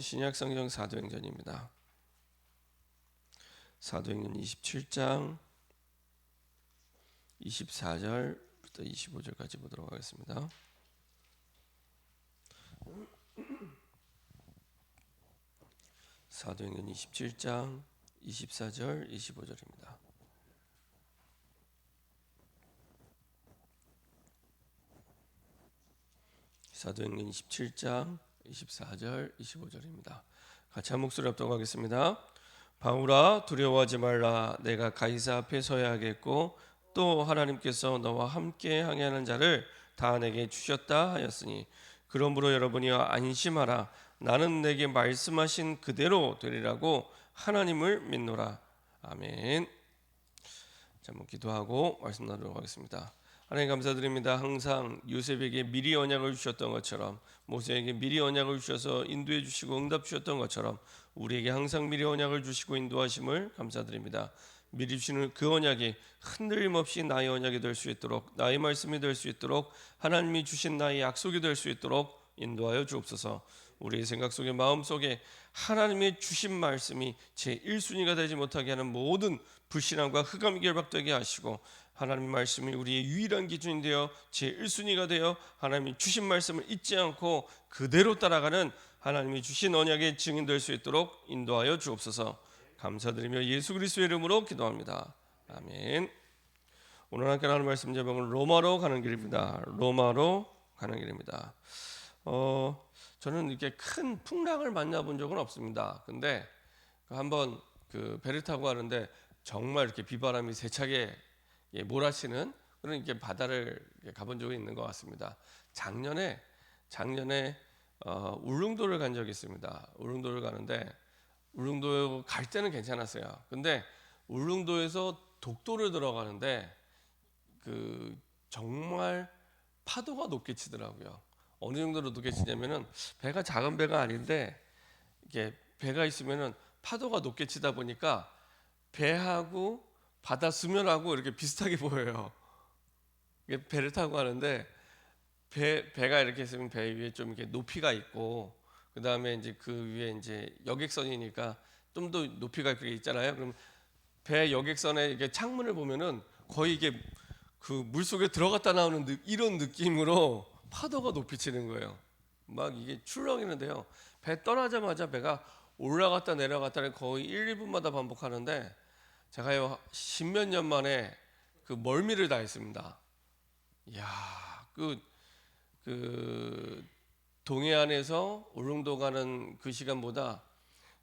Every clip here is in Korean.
신약 성경 사도행전입니다. 사도행전 27장 24절부터 25절까지 보도록 하겠습니다. 사도행전 27장 24절 25절입니다. 사도행전 27장 24절 25절입니다. 같이 한 목소리 합독하겠습니다. 바울아 두려워하지 말라 내가 가이사 앞에 서야 하겠고 또 하나님께서 너와 함께 항해하는 자를 다 내게 주셨다 하였으니 그러므로 여러분이 안심하라 나는 내게 말씀하신 그대로 되리라고 하나님을 믿노라 아멘. 자, 한번 기도하고 말씀 나누도록 하겠습니다. 하나님 감사드립니다. 항상 요셉에게 미리 언약을 주셨던 것처럼 모세에게 미리 언약을 주셔서 인도해 주시고 응답 주셨던 것처럼 우리에게 항상 미리 언약을 주시고 인도하심을 감사드립니다. 미리 주시는 그 언약이 흔들림 없이 나의 언약이 될 수 있도록 나의 말씀이 될 수 있도록 하나님이 주신 나의 약속이 될 수 있도록 인도하여 주옵소서. 우리의 생각 속에 마음 속에 하나님의 주신 말씀이 제 1순위가 되지 못하게 하는 모든 불신앙과 흑암이 결박되게 하시고 하나님 말씀이 우리의 유일한 기준이 되어 제 1순위가 되어 하나님이 주신 말씀을 잊지 않고 그대로 따라가는 하나님이 주신 언약의 증인 될 수 있도록 인도하여 주옵소서. 감사드리며 예수 그리스도의 이름으로 기도합니다. 아멘. 오늘 함께 하는 말씀 제목은 로마로 가는 길입니다. 로마로 가는 길입니다. 어, 저는 이렇게 큰 풍랑을 만나본 적은 없습니다. 근데 한번 그 배를 타고 가는데 정말 이렇게 비바람이 세차게 예, 몰아치는 그런 이렇게 바다를 가본 적이 있는 것 같습니다. 작년에 작년에 어, 울릉도를 간 적이 있습니다. 울릉도를 가는데 울릉도 갈 때는 괜찮았어요. 근데 울릉도에서 독도를 들어가는데 그 정말 파도가 높게 치더라고요. 어느 정도로 높게 치냐면은 배가 작은 배가 아닌데 이게 배가 있으면은 파도가 높게 치다 보니까 배하고 바다 수면하고 이렇게 비슷하게 보여요. 배를 타고 가는데 배 배가 이렇게 있으면 배 위에 좀 이렇게 높이가 있고 그 다음에 이제 그 위에 이제 여객선이니까 좀 더 높이가 그게 있잖아요. 그럼 배 여객선에 이게 창문을 보면은 거의 이게 그 물 속에 들어갔다 나오는 느, 이런 느낌으로 파도가 높이 치는 거예요. 막 이게 출렁이는데요. 배 떠나자마자 배가 올라갔다 내려갔다를 거의 1, 2분마다 반복하는데 제가요 십몇 년 만에 그 멀미를 다 했습니다. 이야, 그, 그 동해안에서 울릉도 가는 그 시간보다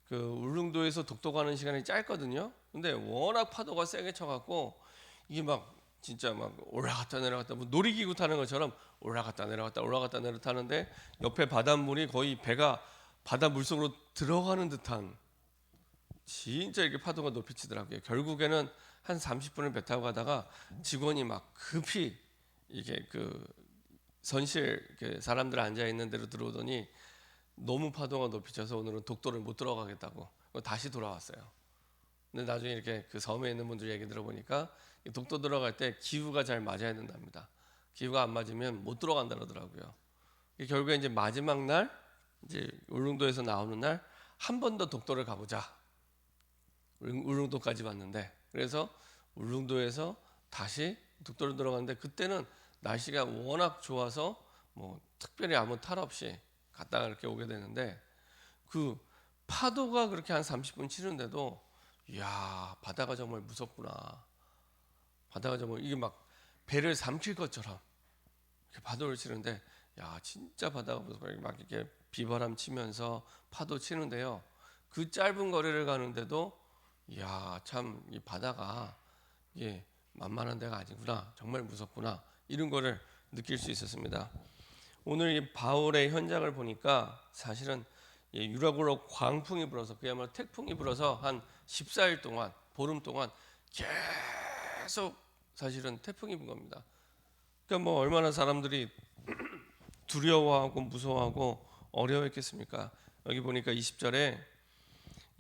그 울릉도에서 독도 가는 시간이 짧거든요. 근데 워낙 파도가 세게 쳐갖고 이게 막 진짜 막 올라갔다 내려갔다 뭐 놀이기구 타는 것처럼 올라갔다 내려갔다 올라갔다 내려갔다 하는데 옆에 바닷물이 거의 배가 바다 물속으로 들어가는 듯한 진짜 이렇게 파도가 높이 치더라고요. 결국에는 한 30분을 배 타고 가다가 직원이 막 급히 이게 그 선실 사람들 앉아 있는 데로 들어오더니 너무 파도가 높이 쳐서 오늘은 독도를 못 들어가겠다고 다시 돌아왔어요. 근데 나중에 이렇게 그 섬에 있는 분들 얘기 들어보니까 독도 들어갈 때 기후가 잘 맞아야 된답니다. 기후가 안 맞으면 못 들어간다 그러더라고요. 결국에 이제 마지막 날 이제 울릉도에서 나오는 날 한 번 더 독도를 가보자. 울릉도까지 왔는데 그래서 울릉도에서 다시 독도를 들어갔는데 그때는 날씨가 워낙 좋아서 뭐 특별히 아무 탈 없이 갔다가 이렇게 오게 되는데 그 파도가 그렇게 한 30분 치는데도 이야 바다가 정말 무섭구나. 바다가 정말 이게 막 배를 삼킬 것처럼 이렇게 파도를 치는데 야 진짜 바다가 무섭고 막 이렇게 비바람 치면서 파도 치는데요. 그 짧은 거리를 가는데도 이야 참 이 바다가 이게 만만한 데가 아니구나 정말 무섭구나 이런 거를 느낄 수 있었습니다. 오늘 이 바울의 현장을 보니까 사실은 유라굴로 광풍이 불어서 그야말로 태풍이 불어서 한 14일 동안 보름 동안 계속 사실은 태풍이 분 겁니다. 그러니까 뭐 얼마나 사람들이 두려워하고 무서워하고 어려워했겠습니까? 여기 보니까 20절에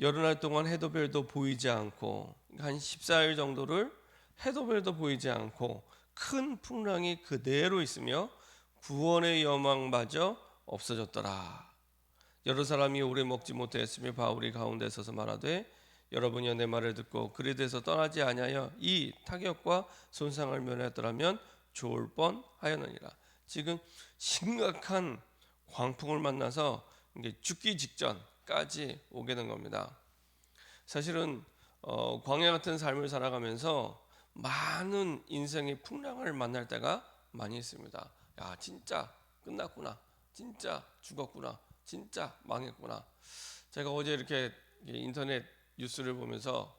여러 날 동안 해도 별도 보이지 않고 한 14일 정도를 해도 별도 보이지 않고 큰 풍랑이 그대로 있으며 구원의 여망마저 없어졌더라. 여러 사람이 오래 먹지 못하였으며 바울이 가운데 서서 말하되 여러분이여 내 말을 듣고 그리 돼서 떠나지 아니하여 이 타격과 손상을 면하였더라면 좋을 뻔하였느니라. 지금 심각한 광풍을 만나서 죽기 직전 까지 오게 된 겁니다. 사실은 어, 광야 같은 삶을 살아가면서 많은 인생의 풍랑을 만날 때가 많이 있습니다. 야 진짜 끝났구나, 진짜 죽었구나, 진짜 망했구나. 제가 어제 이렇게 인터넷 뉴스를 보면서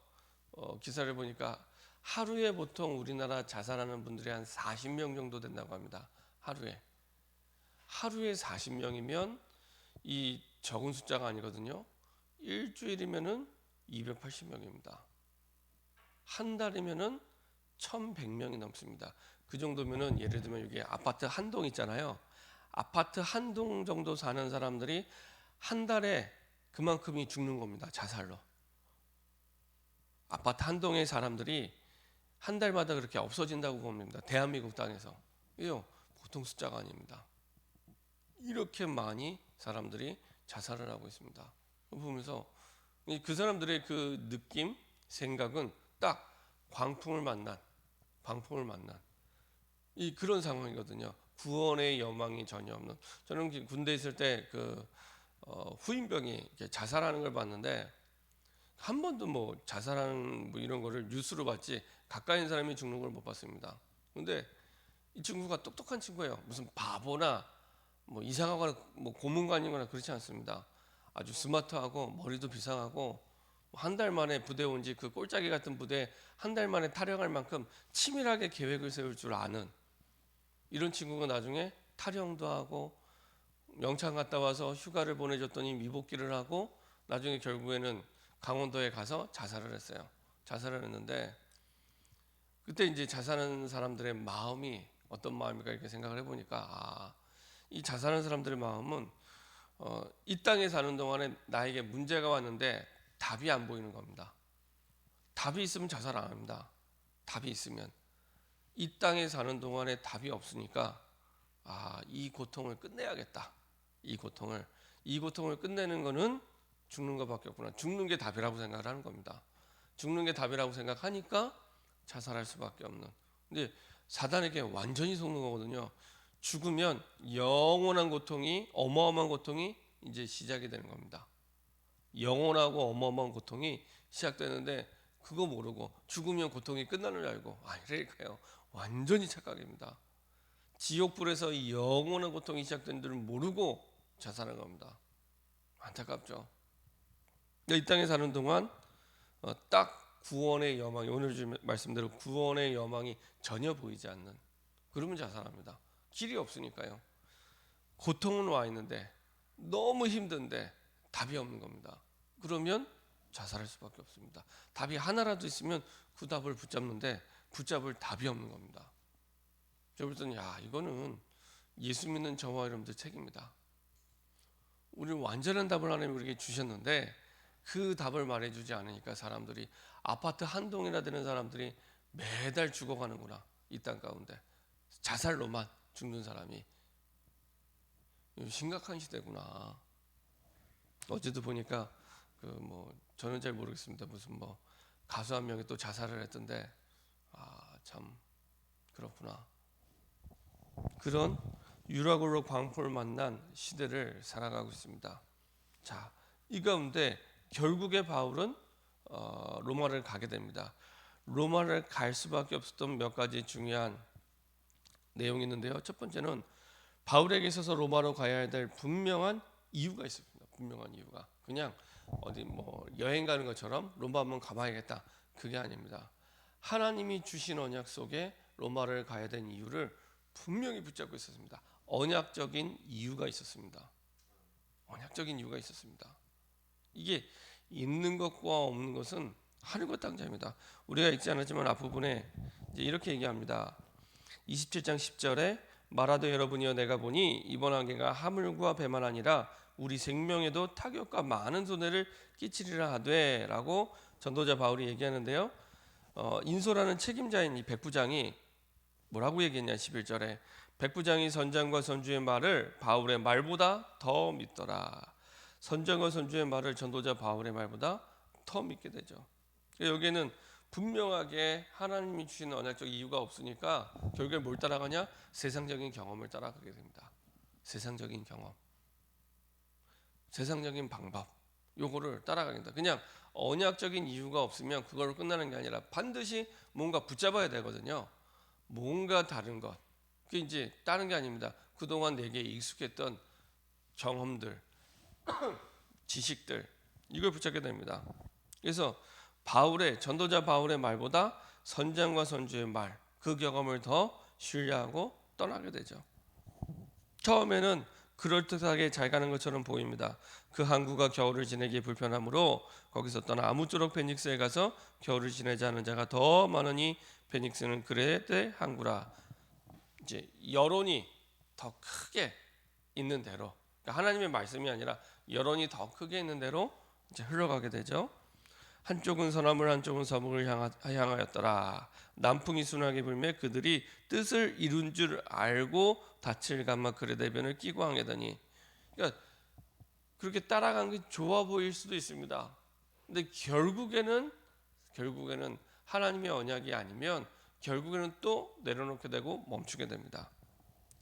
어, 기사를 보니까 하루에 보통 우리나라 자살하는 분들이 한 40명 정도 된다고 합니다. 하루에 하루에 40명이면 이 적은 숫자가 아니거든요. 일주일이면은 280명입니다. 한 달이면은 1,100명이 넘습니다. 그 정도면은 예를 들면 여기 아파트 한 동 있잖아요. 아파트 한 동 정도 사는 사람들이 한 달에 그만큼이 죽는 겁니다. 자살로. 아파트 한 동의 사람들이 한 달마다 그렇게 없어진다고 봅니다. 대한민국 땅에서. 이요 보통 숫자가 아닙니다. 이렇게 많이 사람들이 자살을 하고 있습니다. 보면서 그 사람들의 그 느낌, 생각은 딱 광풍을 만난, 광풍을 만난 이 그런 상황이거든요. 구원의 여망이 전혀 없는. 저는 군대 있을 때그 어, 후임병이 자살하는 걸 봤는데 한 번도 뭐 자살하는 뭐 이런 거를 뉴스로 봤지 가까이 있는 사람이 죽는 걸 못 봤습니다. 근데 이 친구가 똑똑한 친구예요. 무슨 바보나 뭐 이상하거나 뭐 고문관이거나 그렇지 않습니다. 아주 스마트하고 머리도 비상하고 한 달 만에 부대 온 지 그 꼴짜기 같은 부대 한 달 만에 탈영할 만큼 치밀하게 계획을 세울 줄 아는 이런 친구가 나중에 탈영도 하고 영창 갔다 와서 휴가를 보내줬더니 미복귀를 하고 나중에 결국에는 강원도에 가서 자살을 했어요. 자살을 했는데 그때 이제 자살하는 사람들의 마음이 어떤 마음일까 이렇게 생각을 해보니까 아, 이 자살하는 사람들의 마음은 어, 이 땅에 사는 동안에 나에게 문제가 왔는데 답이 안 보이는 겁니다. 답이 있으면 자살 안 합니다. 답이 있으면 이 땅에 사는 동안에 답이 없으니까 아, 이 고통을 끝내야겠다. 이 고통을 이 고통을 끝내는 거는 죽는 것밖에 없구나. 죽는 게 답이라고 생각을 하는 겁니다. 죽는 게 답이라고 생각하니까 자살할 수밖에 없는. 근데 사단에게 완전히 속는 거거든요. 죽으면 영원한 고통이 어마어마한 고통이 이제 시작이 되는 겁니다. 영원하고 어마어마한 고통이 시작되는데 그거 모르고 죽으면 고통이 끝나는 줄 알고 아니라니까요. 완전히 착각입니다. 지옥불에서 이 영원한 고통이 시작된 줄을 모르고 자살한 겁니다. 안타깝죠. 이 땅에 사는 동안 어, 딱 구원의 여망이 오늘 주 말씀대로 구원의 여망이 전혀 보이지 않는 그러면 자살합니다. 길이 없으니까요. 고통은 와 있는데 너무 힘든데 답이 없는 겁니다. 그러면 자살할 수밖에 없습니다. 답이 하나라도 있으면 그 답을 붙잡는데 붙잡을 답이 없는 겁니다. 저 그랬더니 야 이거는 예수 믿는 저와 여러분들 책입니다. 우리는 완전한 답을 하나님 우리에게 주셨는데 그 답을 말해주지 않으니까 사람들이 아파트 한 동이나 되는 사람들이 매달 죽어가는구나 이 땅 가운데 자살로만 죽는 사람이 심각한 시대구나. 어제도 보니까 그 뭐 저는 잘 모르겠습니다. 무슨 뭐 가수 한 명이 또 자살을 했던데 아 참 그렇구나. 그런 유라굴로 광포를 만난 시대를 살아가고 있습니다. 자, 이 가운데 결국에 바울은 어, 로마를 가게 됩니다. 로마를 갈 수밖에 없었던 몇 가지 중요한 내용이 있는데요. 첫 번째는 바울에게 있어서 로마로 가야 될 분명한 이유가 있습니다. 분명한 이유가 그냥 어디 뭐 여행 가는 것처럼 로마 한번 가봐야겠다 그게 아닙니다. 하나님이 주신 언약 속에 로마를 가야 된 이유를 분명히 붙잡고 있었습니다. 언약적인 이유가 있었습니다. 언약적인 이유가 있었습니다. 이게 있는 것과 없는 것은 하늘과 땅차입니다. 우리가 읽지 않았지만 앞부분에 이렇게 얘기합니다. 27장 10절에 말하되 여러분이여 내가 보니 이번 한계가 하물과 배만 아니라 우리 생명에도 타격과 많은 손해를 끼치리라 하되라고 전도자 바울이 얘기하는데요. 어, 인소라는 책임자인 이 백부장이 뭐라고 얘기했냐 11절에 백부장이 선장과 선주의 말을 바울의 말보다 더 믿더라. 선장과 선주의 말을 전도자 바울의 말보다 더 믿게 되죠. 여기에는 분명하게 하나님이 주시는 언약적 이유가 없으니까 결국에 뭘 따라가냐? 세상적인 경험을 따라가게 됩니다. 세상적인 경험, 세상적인 방법, 요거를 따라가게 된다. 그냥 언약적인 이유가 없으면 그걸로 끝나는 게 아니라 반드시 뭔가 붙잡아야 되거든요. 뭔가 다른 것. 그게 이제 다른 게 아닙니다. 그동안 내게 익숙했던 경험들, 지식들 이걸 붙잡게 됩니다. 그래서 바울의 전도자 바울의 말보다 선장과 선주의 말, 그 경험을 더 신뢰하고 떠나게 되죠. 처음에는 그럴듯하게 잘 가는 것처럼 보입니다. 그 항구가 겨울을 지내기 불편하므로 거기서 떠나 아무쪼록 베닉스에 가서 겨울을 지내자 하는 자가 더 많으니 베닉스는 그레데 항구라. 이제 여론이 더 크게 있는 대로 그러니까 하나님의 말씀이 아니라 여론이 더 크게 있는 대로 이제 흘러가게 되죠. 한쪽은 서남을 한쪽은 향하, 향하였더라. 남풍이 순하게 불매 그들이 뜻을 이룬 줄 알고 닻을 감아 그레 대변을 끼고 항해더니 그러니까 그렇게 따라간 게 좋아 보일 수도 있습니다. 근데 결국에는 결국에는 하나님의 언약이 아니면 결국에는 또 내려놓게 되고 멈추게 됩니다.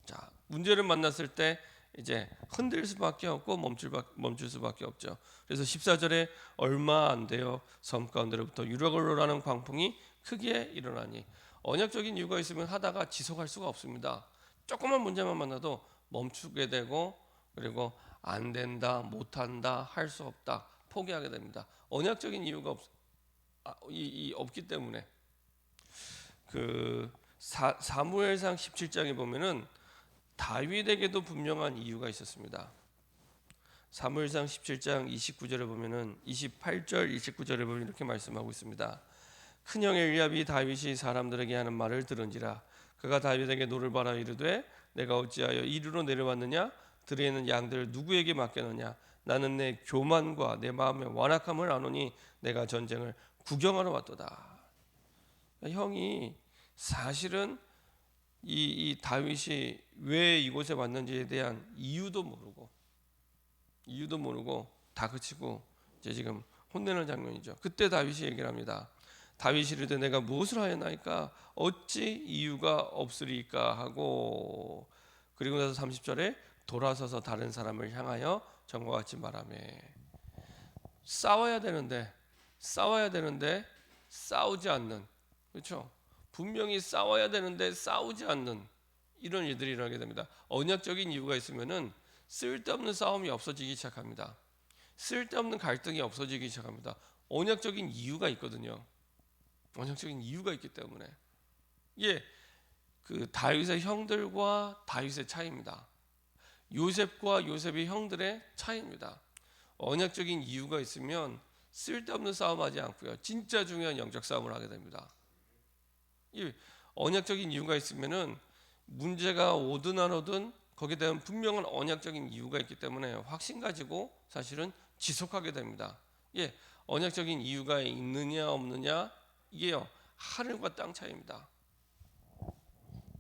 자, 문제를 만났을 때 이제 흔들 수밖에 없고 멈출, 바, 멈출 수밖에 없죠. 그래서 14절에 얼마 안 돼요. 섬 가운데로부터 유력을로라는 광풍이 크게 일어나니 언약적인 이유가 있으면 하다가 지속할 수가 없습니다. 조그만 문제만 만나도 멈추게 되고 그리고 안 된다, 못 한다, 할 수 없다, 포기하게 됩니다. 언약적인 이유가 없, 아, 이, 이 없기 때문에 그 사, 사무엘상 17장에 보면은 다윗에게도 분명한 이유가 있었습니다. 사무엘상 17장 29절에 보면은 28절 29절에 보면 이렇게 말씀하고 있습니다. 큰형 엘리압이 다윗이 사람들에게 하는 말을 들은지라 그가 다윗에게 노를 바라 이르되 내가 어찌하여 이리로 내려왔느냐 들에 있는 양들을 누구에게 맡겼느냐 나는 내 교만과 내 마음의 완악함을 아노니 내가 전쟁을 구경하러 왔도다. 형이 사실은 이, 이 다윗이 왜 이곳에 왔는지에 대한 이유도 모르고 이유도 모르고 다 그치고 이제 지금 혼내는 장면이죠. 그때 다윗이 얘기를 합니다. 다윗이 이르되 내가 무엇을 하였나이까 어찌 이유가 없으리까 하고 그리고 나서 30절에 돌아서서 다른 사람을 향하여 전과 같이 말하매 싸워야 되는데 싸워야 되는데 싸우지 않는 그렇죠? 분명히 싸워야 되는데 싸우지 않는 이런 일들이 일어나게 됩니다. 언약적인 이유가 있으면은 쓸데없는 싸움이 없어지기 시작합니다. 쓸데없는 갈등이 없어지기 시작합니다. 언약적인 이유가 있거든요. 언약적인 이유가 있기 때문에 이게 그 다윗의 형들과 다윗의 차이입니다. 요셉과 요셉의 형들의 차이입니다. 언약적인 이유가 있으면 쓸데없는 싸움하지 않고요. 진짜 중요한 영적 싸움을 하게 됩니다. 이 언약적인 이유가 있으면은 문제가 오든 안 오든 거기에 대한 분명한 언약적인 이유가 있기 때문에 확신 가지고 사실은 지속하게 됩니다. 예, 언약적인 이유가 있느냐 없느냐 이게요 하늘과 땅 차이입니다.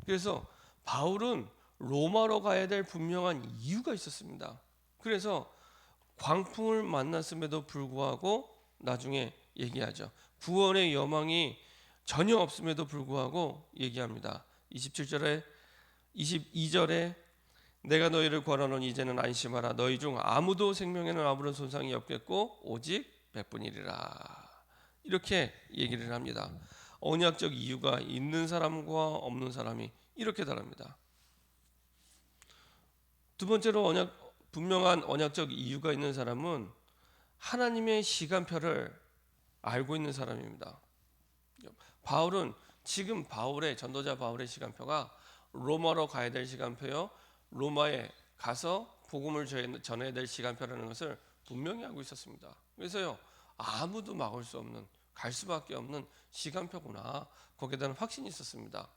그래서 바울은 로마로 가야 될 분명한 이유가 있었습니다. 그래서 광풍을 만났음에도 불구하고 나중에 얘기하죠. 구원의 여망이 전혀 없음에도 불구하고 얘기합니다. 27절에 22절에 내가 너희를 권하노니 이제는 안심하라 너희 중 아무도 생명에는 아무런 손상이 없겠고 오직 백분이리라 이렇게 얘기를 합니다. 언약적 이유가 있는 사람과 없는 사람이 이렇게 다릅니다. 두 번째로 언약 분명한 언약적 이유가 있는 사람은 하나님의 시간표를 알고 있는 사람입니다. 바울은 지금 바울의 전도자 바울의 시간표가 로마로 가야 될 시간표요. 로마에 가서 복음을 전해야 될 시간표라는 것을 분명히 알고 있었습니다. 그래서요. 아무도 막을 수 없는 갈 수밖에 없는 시간표구나. 거기에 대한 확신이 있었습니다.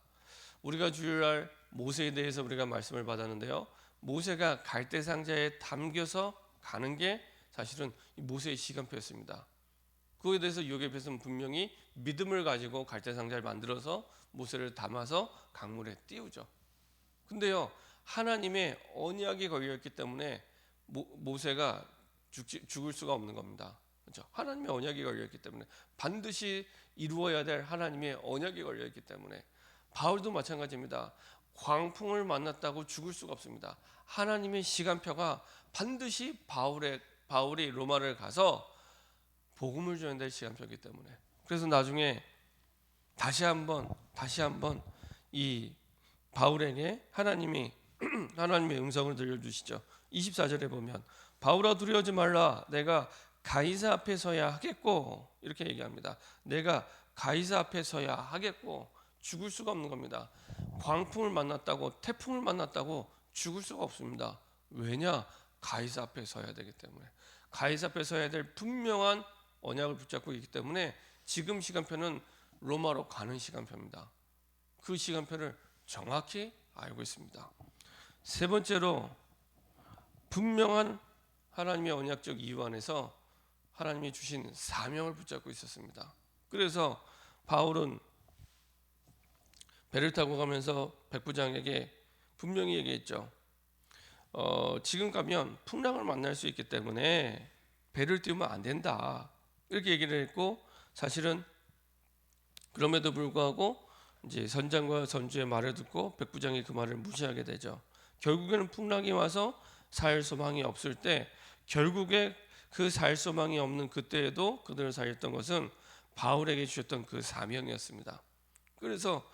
우리가 주일날 모세에 대해서 우리가 말씀을 받았는데요. 모세가 갈대 상자에 담겨서 가는 게 사실은 모세의 시간표였습니다. 그거에 대해서 요괴패스는 분명히 믿음을 가지고 갈대 상자를 만들어서 모세를 담아서 강물에 띄우죠. 근데요 하나님의 언약이 걸려 있기 때문에 모, 죽지, 죽을 수가 없는 겁니다. 그렇죠? 하나님의 언약이 걸려 있기 때문에 반드시 이루어야 될 하나님의 언약이 걸려 있기 때문에 바울도 마찬가지입니다. 광풍을 만났다고 죽을 수가 없습니다. 하나님의 시간표가 반드시 바울의 바울이 로마를 가서 복음을 될 시간표이기 때문에 그래서 나중에 다시 한번 다시 한번 이 바울에게 하나님이 하나님의 음성을 들려주시죠. 24절에 보면 바울아 두려워하지 말라 내가 가이사 앞에 서야 하겠고 이렇게 얘기합니다. 내가 가이사 앞에 서야 하겠고 죽을 수가 없는 겁니다. 광풍을 만났다고 태풍을 만났다고 죽을 수가 없습니다. 왜냐? 가이사 앞에 서야 되기 때문에 가이사 앞에 서야 될 분명한 언약을 붙잡고 있기 때문에 지금 시간표는 로마로 가는 시간표입니다. 그 시간표를 정확히 알고 있습니다. 세 번째로 분명한 하나님의 언약적 이유 안에서 하나님이 주신 사명을 붙잡고 있었습니다. 그래서 바울은 배를 타고 가면서 백부장에게 분명히 얘기했죠. 어, 지금 가면 풍랑을 만날 수 있기 때문에 배를 띄우면 안 된다. 이렇게 얘기를 했고 사실은 그럼에도 불구하고 이제 선장과 선주의 말을 듣고 백부장이 그 말을 무시하게 되죠. 결국에는 풍랑이 와서 살 소망이 없을 때 결국에 그 살 소망이 없는 그때에도 그들을 살렸던 것은 바울에게 주셨던 그 사명이었습니다. 그래서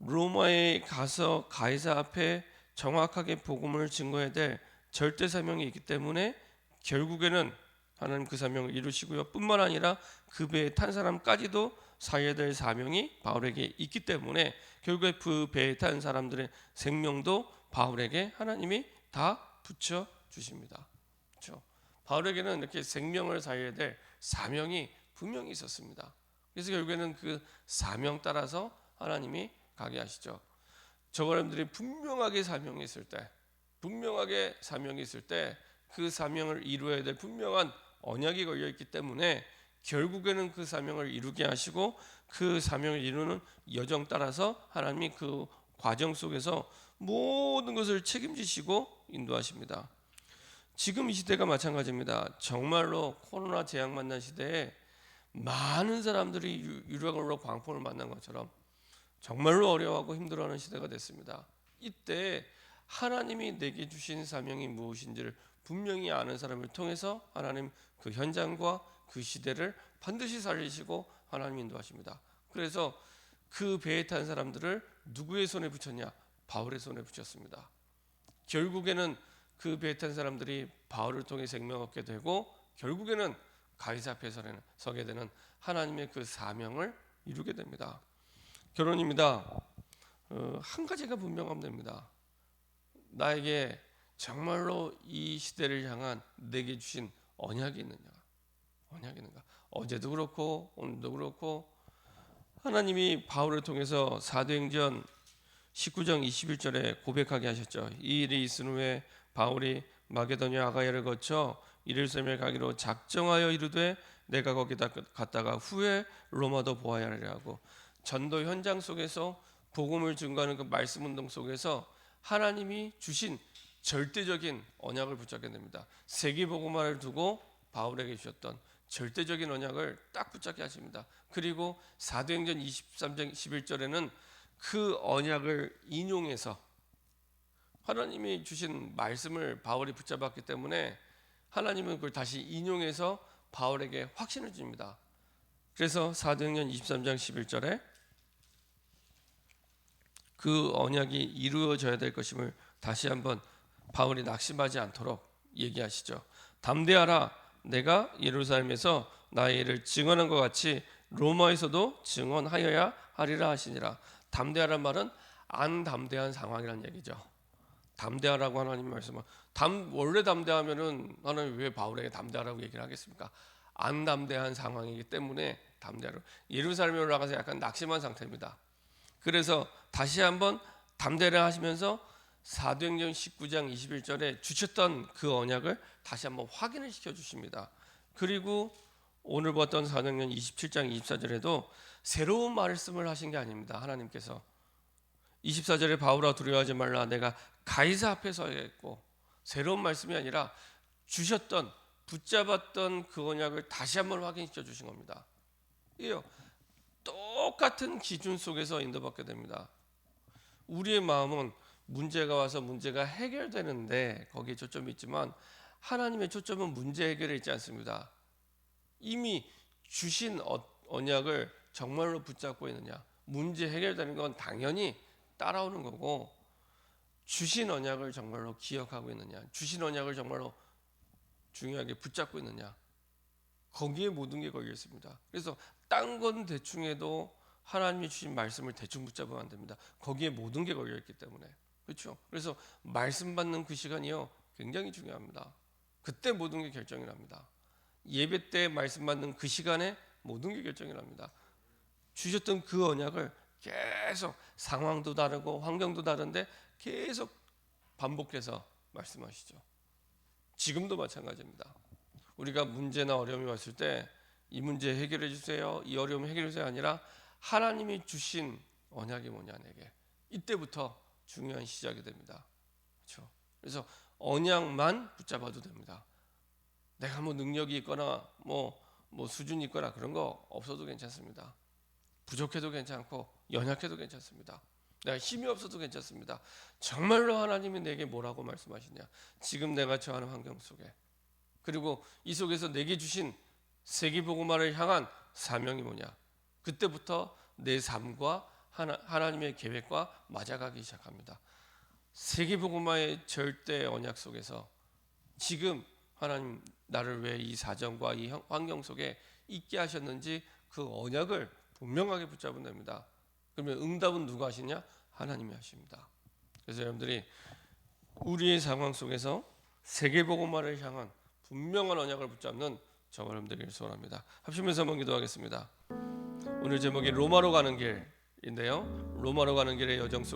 로마에 가서 가이사 앞에 정확하게 복음을 증거해야 될 절대 사명이 있기 때문에 결국에는 하나님 그 사명을 이루시고요. 뿐만 아니라 그 배에 탄 사람까지도 살려야 될 사명이 바울에게 있기 때문에 결국에 그 배에 탄 사람들의 생명도 바울에게 하나님이 다 붙여 주십니다. 그렇죠? 바울에게는 이렇게 생명을 살려야 될 사명이 분명히 있었습니다. 그래서 결국에는 그 사명 따라서 하나님이 가게 하시죠. 저 사람들이 분명하게 사명이 있을 때, 분명하게 사명이 있을 때 그 사명을 이루어야 될 분명한 언약이 걸려 있기 때문에 결국에는 그 사명을 이루게 하시고 그 사명을 이루는 여정 따라서 하나님이 그 과정 속에서 모든 것을 책임지시고 인도하십니다. 지금 이 시대가 마찬가지입니다. 정말로 코로나 재앙 만난 시대에 많은 사람들이 유- 유력으로 광풍을 만난 것처럼 정말로 어려워하고 힘들어하는 시대가 됐습니다. 이때 하나님이 내게 주신 사명이 무엇인지를 분명히 아는 사람을 통해서 하나님 그 현장과 그 시대를 반드시 살리시고 하나님 인도하십니다. 그래서 그 배에 탄 사람들을 누구의 손에 붙였냐? 바울의 손에 붙였습니다. 결국에는 그 배에 탄 사람들이 바울을 통해 생명 얻게 되고 결국에는 가이사 앞에 서게 되는 하나님의 그 사명을 이루게 됩니다. 결론입니다. 어, 한 가지가 분명하면 됩니다. 나에게 정말로 이 시대를 향한 내게 주신 언약이 있느냐? 언약이 있는가? 어제도 그렇고 오늘도 그렇고 하나님이 바울을 통해서 사도행전 19장 21절에 고백하게 하셨죠. 이 일이 있은 후에 바울이 마게도냐 아가야를 거쳐 이르살렘에 가기로 작정하여 이르되 내가 거기다 갔다가 후에 로마도 보아야 하리라고 전도 현장 속에서 복음을 증거하는 그 말씀 운동 속에서 하나님이 주신 절대적인 언약을 붙잡게 됩니다. 세계 복음화를 두고 바울에게 주셨던 절대적인 언약을 딱 붙잡게 하십니다. 그리고 사도행전 23장 11절에는 그 언약을 인용해서 하나님이 주신 말씀을 바울이 붙잡았기 때문에 하나님은 그걸 다시 인용해서 바울에게 확신을 줍니다. 그래서 사도행전 23장 11절에 그 언약이 이루어져야 될 것임을 다시 한번 바울이 낙심하지 않도록 얘기하시죠. 담대하라 내가 예루살렘에서 나의 일을 증언한 것 같이 로마에서도 증언하여야 하리라 하시니라. 담대하란 말은 안 담대한 상황이라는 얘기죠. 담대하라고 하나님 말씀은 담 원래 담대하면은 하나님 왜 바울에게 담대하라고 얘기를 하겠습니까? 안 담대한 상황이기 때문에 담대하라. 예루살렘에 올라가서 약간 낙심한 상태입니다. 그래서 다시 한번 담대를 하시면서 사도행전 19장 21절에 주셨던 그 언약을 다시 한번 확인을 시켜 주십니다. 그리고 오늘 봤던 사도행전 27장 24절에도 새로운 말씀을 하신 게 아닙니다. 하나님께서 24절에 바울아 두려워하지 말라 내가 가이사 앞에 서야겠고 새로운 말씀이 아니라 주셨던 붙잡았던 그 언약을 다시 한번 확인시켜 주신 겁니다. 이요 똑같은 기준 속에서 인도받게 됩니다. 우리의 마음은 문제가 와서 문제가 해결되는데 거기에 초점이 있지만 하나님의 초점은 문제 해결에 있지 않습니다. 이미 주신 어- 언약을 정말로 붙잡고 있느냐? 문제 해결되는 건 당연히 따라오는 거고 주신 언약을 정말로 기억하고 있느냐? 주신 언약을 정말로 중요하게 붙잡고 있느냐? 거기에 모든 게 걸려 있습니다. 그래서 딴 건 대충 해도 하나님이 주신 말씀을 대충 붙잡으면 안 됩니다. 거기에 모든 게 걸려 있기 때문에. 그렇죠? 그래서 말씀 받는 그 시간이요. 굉장히 중요합니다. 그때 모든 게 결정이 납니다. 예배 때 말씀 받는 그 시간에 모든 게 결정이 납니다. 주셨던 그 언약을 계속 상황도 다르고 환경도 다른데 계속 반복해서 말씀하시죠. 지금도 마찬가지입니다. 우리가 문제나 어려움이 왔을 때 이 문제 해결해 주세요. 이 어려움 해결해 주세요 아니라 하나님이 주신 언약이 뭐냐 내게 이때부터 중요한 시작이 됩니다. 그렇죠? 그래서 언약만 붙잡아도 됩니다. 내가 뭐 능력이 있거나 뭐, 뭐 수준이 있거나 그런 거 없어도 괜찮습니다. 부족해도 괜찮고 연약해도 괜찮습니다. 내가 힘이 없어도 괜찮습니다. 정말로 하나님이 내게 뭐라고 말씀하시냐? 지금 내가 처하는 환경 속에 그리고 이 속에서 내게 주신 세계 복음화를 향한 사명이 뭐냐? 그때부터 내 삶과 하나, 하나님의 계획과 맞아가기 시작합니다. 세계 복음화의 절대 언약 속에서 지금 하나님 나를 왜 이 사정과 이 형- 환경 속에 있게 하셨는지 그 언약을 분명하게 붙잡으면 됩니다. 그러면 응답은 누가 하시냐? 하나님이 하십니다. 그래서 여러분들이 우리의 상황 속에서 세계 복음화를 향한 분명한 언약을 붙잡는 저와 여러분들에게 소원합니다. 합심해서 한번 기도하겠습니다. 오늘 제목이 로마로 가는 길 인데요. 로마로 가는 길의 여정 속